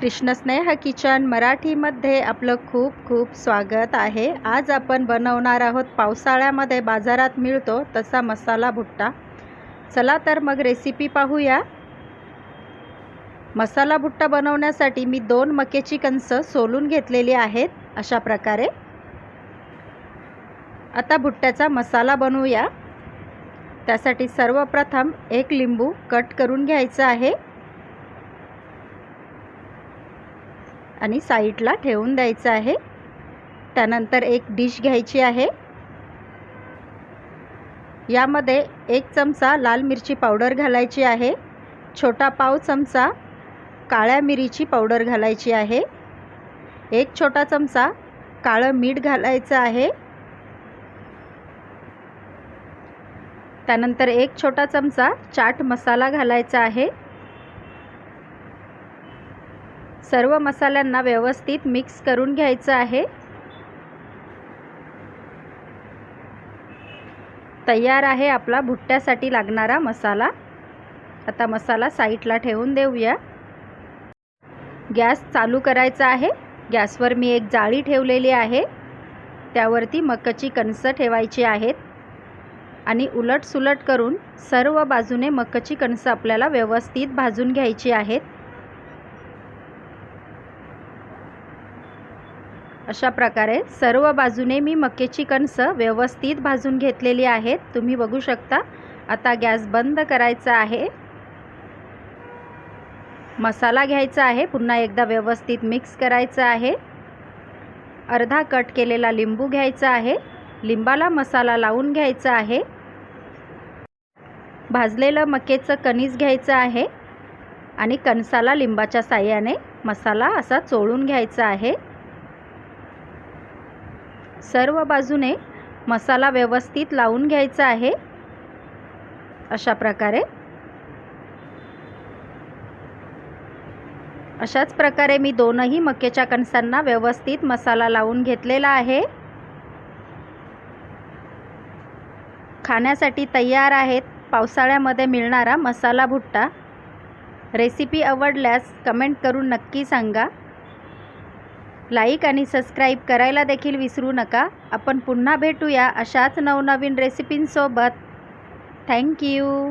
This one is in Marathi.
कृष्णस्नेह किचन मराठीमध्ये आपलं खूप खूप स्वागत आहे. आज आपण बनवणार आहोत पावसाळ्यामध्ये बाजारात मिळतो तसा मसाला भुट्टा. चला तर मग रेसिपी पाहूया. मसाला भुट्टा बनवण्यासाठी मी दोन मकेची कणसं सोलून घेतलेली आहेत अशा प्रकारे. आता भुट्ट्याचा मसाला बनवूया. त्यासाठी सर्वप्रथम एक लिंबू कट करून घ्यायचं आहे. आणि साईडला ठेवून द्यायचं आहे. त्यानंतर एक डिश घ्यायची आहे. यामध्ये एक चमचा लाल मिरची पावडर घालायची आहे. छोटा पाव चमचा काळ्या मिरीची पावडर घालायची आहे. एक छोटा चमचा काळं मीठ घालायचं आहे. त्यानंतर एक छोटा चमचा चाट मसाला घालायचा आहे. सर्व मसाल्यांना व्यवस्थित मिक्स करून घ्यायचं आहे. तयार आहे आपला भुट्ट्यासाठी लागणारा मसाला. आता मसाला साईडला ठेवून देऊया. गॅस चालू करायचा आहे. गॅसवर मी एक जाळी ठेवलेली आहे. त्यावरती मकाची कणसं ठेवायची आहेत. आणि उलट सुलट करून सर्व बाजूने मकाची कणसं आपल्याला व्यवस्थित भाजून घ्यायची आहेत. अशा प्रकारे सर्व बाजूने मी मक्याची कणसं व्यवस्थित भाजून घेतलेली आहेत. तुम्ही बघू शकता. आता गॅस बंद करायचा आहे. मसाला घ्यायचा आहे. पुन्हा एकदा व्यवस्थित मिक्स करायचं आहे. अर्धा कट केलेला लिंबू घ्यायचा आहे. लिंबाला मसाला लावून घ्यायचा आहे. भाजलेलं मकेचं कणीस घ्यायचं आहे. आणि कणसाला लिंबाच्या साह्याने मसाला असा चोळून घ्यायचा आहे. सर्व बाजूने मसाला व्यवस्थित लावून घ्यायचा आहे. अशा प्रकारे. अशाच प्रकारे मी दोनही मक्याच्या कणसांना व्यवस्थित मसाला लावून घेतलेला आहे. खाण्यासाठी तयार आहेत पावसाळ्यामध्ये मिळणारा मसाला भुट्टा. रेसिपी आवडल्यास कमेंट करून नक्की सांगा. लाईक आणि सबस्क्राईब करायला देखील विसरू नका. आपण पुन्हा भेटूया अशाच नवनवीन रेसिपींसोबत. थँक्यू